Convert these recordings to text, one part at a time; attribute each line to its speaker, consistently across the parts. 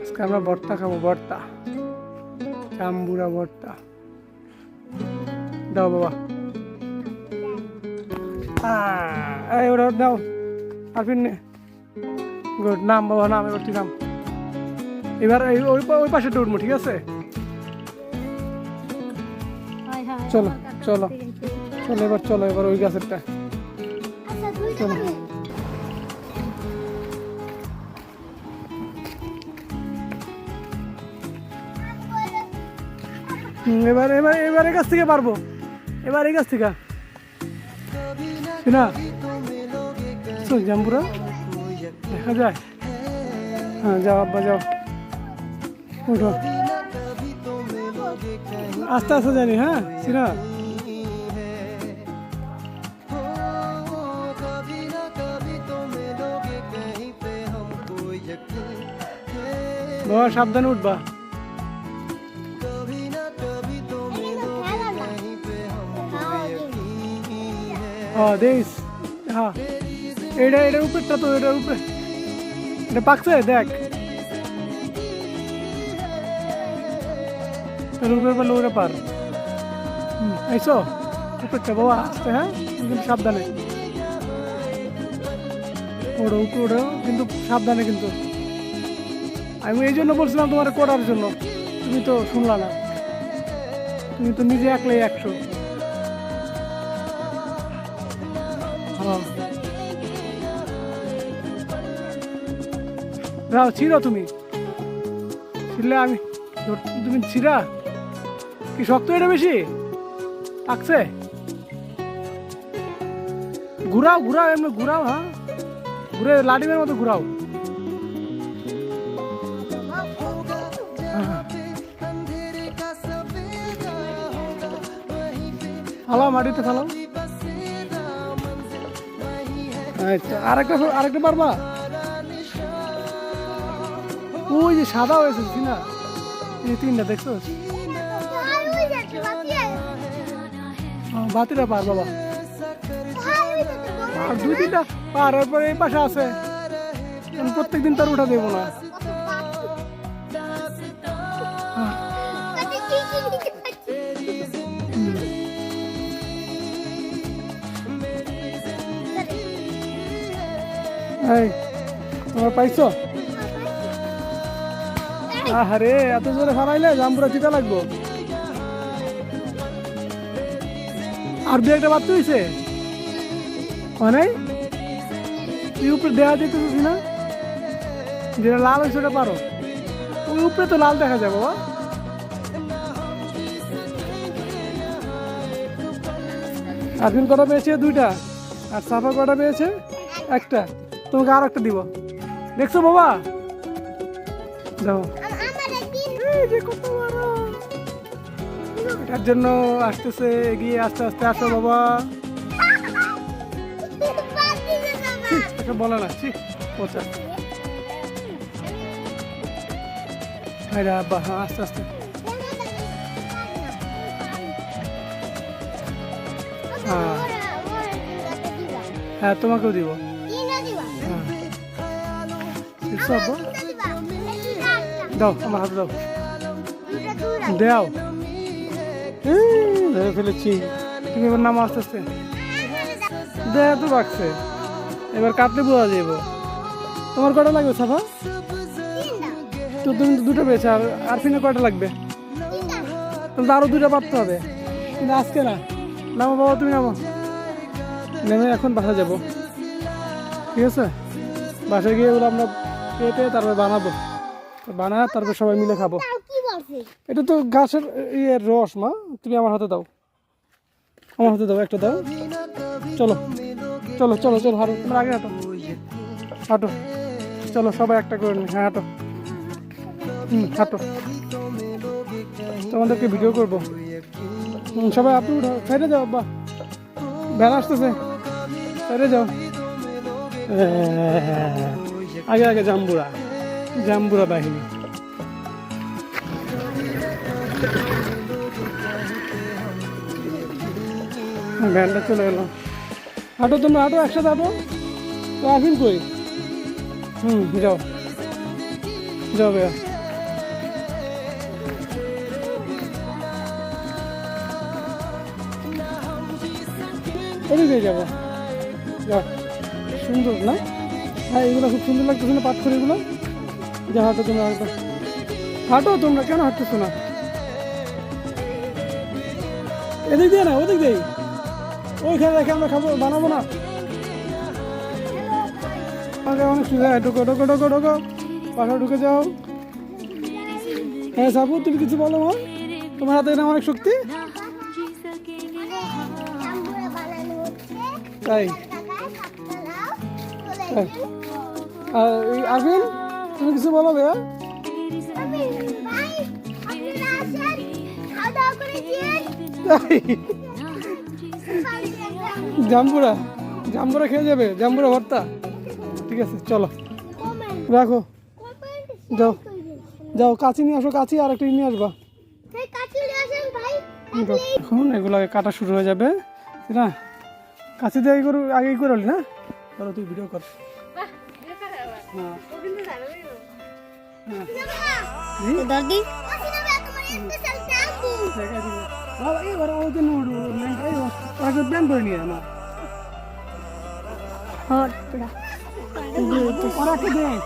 Speaker 1: আজকে আমরা ভর্তা খাব ভর্তা। চাম্বুরা ভর্তা। দাও বাবা। আহ, এই ওরা দাও। আর ফির গুড নাম বাবা নাম এবার নাম? এবার ওই ওই পাশে উঠবো ঠিক আছে? চলো, চলো। চলো এবার চলো এবার ওই গাছেরটা।
Speaker 2: আচ্ছা
Speaker 1: চলো। এবার এবার এবার এই গাছ থেকে পারব। এবার এই গাছ থেকে। না চল, জাম্বুরা। দেখা যায় হ্যাঁ যাও আব্বা, যাও। উঠো আস্তে আস্তে জানি হ্যাঁ সিনা বাবা সাবধানে উঠবা। হ্যাঁ দেখিস হ্যাঁ এটা এটার উপরটা তো এটার উপরে এটা পাকছে দেখ উপরে পারলে ওটা পার উপরটা বাবা হ্যাঁ কিন্তু সাবধানে ওড়ো উপরে কিন্তু সাবধানে কিন্তু আমি এই জন্য বলছিলাম তোমার করার জন্য তুমি তো শুনলা না তুমি তো নিজে একলাই একশো যাও ছিড়ো তুমি। ছিড়লে আমি তুমি ছিড়া? কি শক্ত এটা বেশি? পাকছে ঘুরাও ঘুরাও, এমনি ঘুরাও হ্যাঁ? ঘুরে লাডিমের মতো ঘুরাও। ফালাও মাটিতে, ফালাও। আচ্ছা আরেকটা আরেকটা পারবা? ওই যে সাদা হয়েছে না এই তিনটা, দেখছ? বাতিটা পার, বাবা। আর দুই তিনটা পার পরে এই পাশে আছে। আমি প্রত্যেকদিন তার উঠা দেবো না। এই, তোমার পাইছো? আরে এত জোরে ফালাইলে জাম্বুরা চিতা লাগবো। আর দু একটা বাচ্চা হয়েছে অনেক তুই উপরে দেওয়া যেতেছিস না? যেটা লাল হয়েছে ওটা পারো। ওই উপরে তো লাল দেখা যায় বাবা। আরফিন কটা পেয়েছে? দুইটা। আর সাফা কটা পেয়েছে? একটা। তোমাকে আর একটা দিব। দেখছ, বাবা? যাও। যে কত বড়। এটার জন্য আসতেছে এগিয়ে আস্তে আস্তে আসো বাবা। বলে ঠিক পচা আব্বা হ্যাঁ আস্তে আস্তে। হ্যাঁ। তোমাকেও দিব। হ্যাঁ। দাও আমার হাতে দাও। দাও। ধরে ফেলেছি। তুমি এবার নামো আস্তে আস্তে দেয়া তো বাকছে। এবার কাটলে বোঝা যাব তোমার কটা লাগবে, সাফা? তো তুমি দুটো পেয়েছ, আর আর ফিনে কয়টা লাগবে? তাহলে তো আরও দুটো পারতে হবে। কিন্তু আজকে না। নামো বাবা, তুমি নামো। নেমে এখন বাসা যাব। ঠিক আছে? বাসায় গিয়ে ওগুলো আমরা কেটে তারপর বানাবো। তো বানায় তারপর সবাই মিলে খাব। এটা তো গাছের ইয়ের রস, মা। তুমি আমার হাতে দাও। আমার হাতে দাও, একটা দাও। চলো চলো চলো চলো, হাঁটো। তোমার আগে হাঁটো। হাঁটো। চলো, সবাই একটা করে নি হ্যাঁ হাঁটো। হুম, হাঁটো। তোমাদেরকে ভিডিও করব। সবাই আপনি উঠো। সাইডে যাও, আব্বা। বেলা আসতেছে। ফেরে যাও। আগে আগে জাম্বুরা। জাম্বুরা বাহিনী। ভ্যানটা চলে এলো হাঁটো তোমরা, হাঁটো, একসাথে হাঁটো। তো আফিন কই? হুম, যাও। যাও ভাইয়া। এদিকে যাব। যাও। সুন্দর, না? হ্যাঁ এগুলো খুব সুন্দর লাগতেছে না পাট করে এগুলো যা, হাঁটো তোমরা, হাঁটো। হাঁটো তোমরা, কেন হাঁটতেছো না? এদিক দিয়ে না, ওদিক দিয়ে ওইখানে রেখে আমরা খাব বানাবো না। অনেক সুবিধা ঢোকো ঢোকো ঢোকো ঢোকো। পাখা ঢুকে যাও। হ্যাঁ সাবু তুমি কিছু বলো মা তোমার হাতে অনেক শক্তি? তাই। হ্যাঁ। আর এই তুমি কিছু বলো ভাইয়া? তাই। জাম্বুরা জাম্বুরা খেয়ে যাবে জাম্বুরা ভর্তা। ঠিক আছে চলো। রাখো। যাও। যাও কাছি নিয়ে আসো কাছি আর একটা নিয়ে আসবা। এখন এগুলো কাটা শুরু হয়ে যাবে। না? কাছে দিয়ে করু আগেই করে না? ধরো তুই ভিডিও কর। হ্যাঁ হ্যাঁ। হুম?
Speaker 2: দাদি
Speaker 1: এবার আমাকে নোট ওরা কেউ প্ল্যান করে নিয়ে
Speaker 2: আমার।
Speaker 1: ওরা কে দেয়?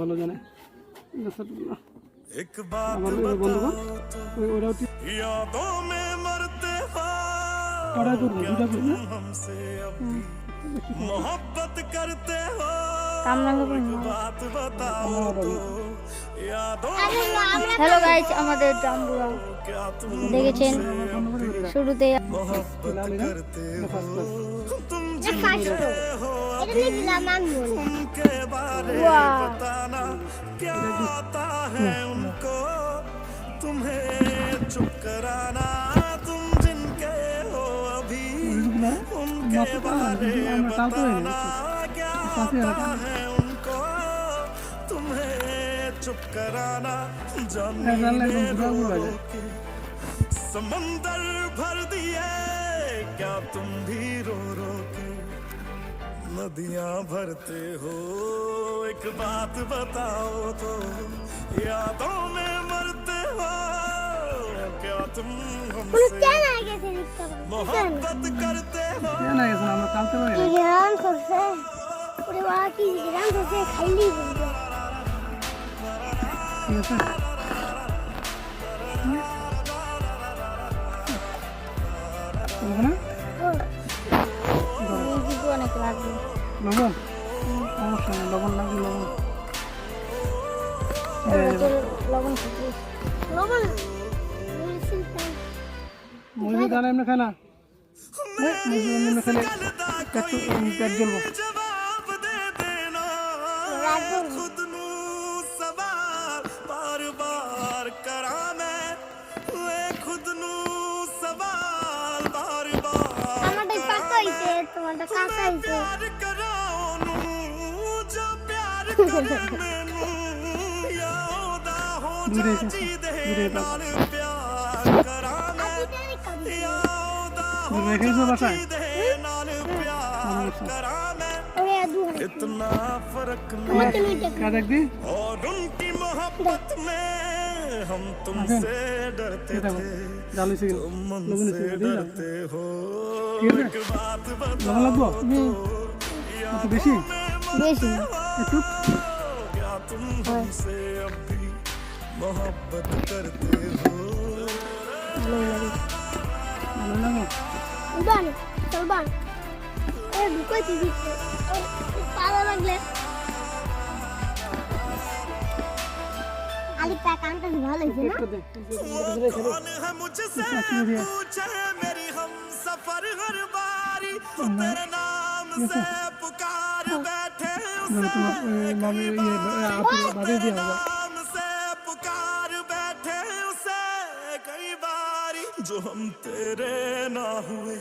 Speaker 1: ভালো জানে। করা করবো দুটা করবো না
Speaker 3: हमसे अब भी मोहब्बत करते हो
Speaker 2: কামরাঙ্গা
Speaker 3: बात बताओ तो यादों
Speaker 2: হ্যালো গাইস আমাদের জাম্বুরা
Speaker 3: क्या तुम
Speaker 2: দেখেছেন শুরুতে
Speaker 1: লালি না ফার্স্ট
Speaker 3: मौका कहाँ है जो मैं बताता हूँ ना काफ़ी अलग चुप कराना समंदर भर दिए क्या तुम भी रो रो के नदियाँ भरते हो, एक बात बताओ तो यादों में तुम हमसे मोहब्बत करते हो
Speaker 1: না গেছে আমরা চালতে পারি না
Speaker 2: গ্রাম করছে ওরে বাবা কি গ্রাম করছে খাইলি বলবে
Speaker 1: ঠিক আছে চলবে না
Speaker 2: মিউজিক অনেক লাগবে
Speaker 1: লবণ অবশ্যই না, লবণ লাগবে লবণ
Speaker 2: লবণ খেতে লবণ
Speaker 1: মহিষের দানা এমনি খায় না মহিষের এমনি খেলে পেট জ্বলবো
Speaker 2: তোমারটা কাঁচা
Speaker 3: হয়েছে দূরে দূরে करा मैं यादा हो
Speaker 1: মুরগি খেয়েছো বাসায়
Speaker 3: दे नाल प्यार करा मैं
Speaker 2: ওরে দুহাই
Speaker 3: इतना फर्क
Speaker 2: আমার তো
Speaker 3: नहीं
Speaker 2: মিটে
Speaker 1: কে দেখবি
Speaker 3: और उनकी मोहब्बत में हम तुमसे डरते
Speaker 1: এটা
Speaker 3: थे
Speaker 1: জাল হয়েছে কিন্তু
Speaker 3: तुम
Speaker 1: লবণ
Speaker 3: हमसे
Speaker 1: হয়েছে দিয়ে দাও।
Speaker 3: डरते हो
Speaker 1: ঠিক আছে
Speaker 3: एक बात
Speaker 1: লবণ লাগবো একটু বেশি
Speaker 2: বেশি
Speaker 1: একটু
Speaker 3: क्या तुम हमसे अब भी मोहब्बत करते हो
Speaker 2: ভালো লাগে
Speaker 1: ভালো লাগে
Speaker 2: উড়ান চলবান এ ঢুকাইতে দিচ্ছে পালা লাগলে আলি প্যাক আনতে ভালো হয়েছে না
Speaker 1: একটু দে ধীরে ধীরে
Speaker 3: कौन है मुझसे पूछे मेरी हम सफर हर बारी तेरे नाम से पुकार बैठे
Speaker 1: ধরো তোমার এই মামি ইয়ে আপনি বাড়ি
Speaker 3: जो हम तेरे ना हुए,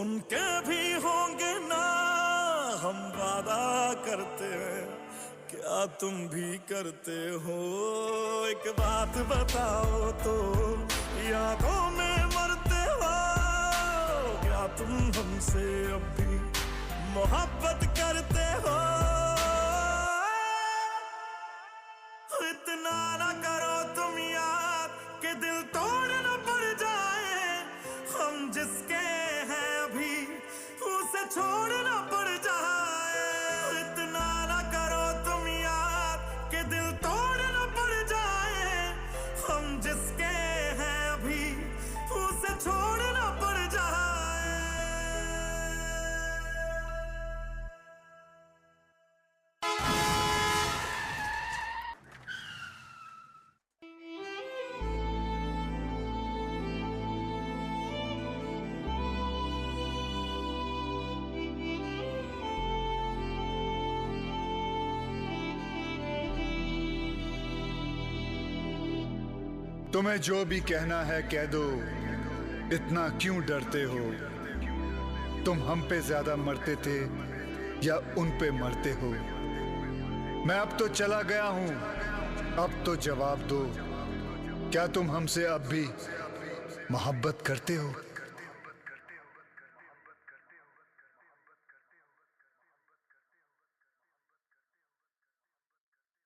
Speaker 3: उनके भी होंगे ना हम वादा करते हैं। क्या तुम भी करते हो? एक बात बताओ तो।
Speaker 4: तुम्हें जो भी कहना है कह दो। इतना क्यों डरते हो? तुम हम पे ज़्यादा मरते थे या उन पे मरते हो? मैं अब तो चला गया हूँ। अब तो जवाब दो। क्या तुम हमसे अब भी मोहब्बत करते हो?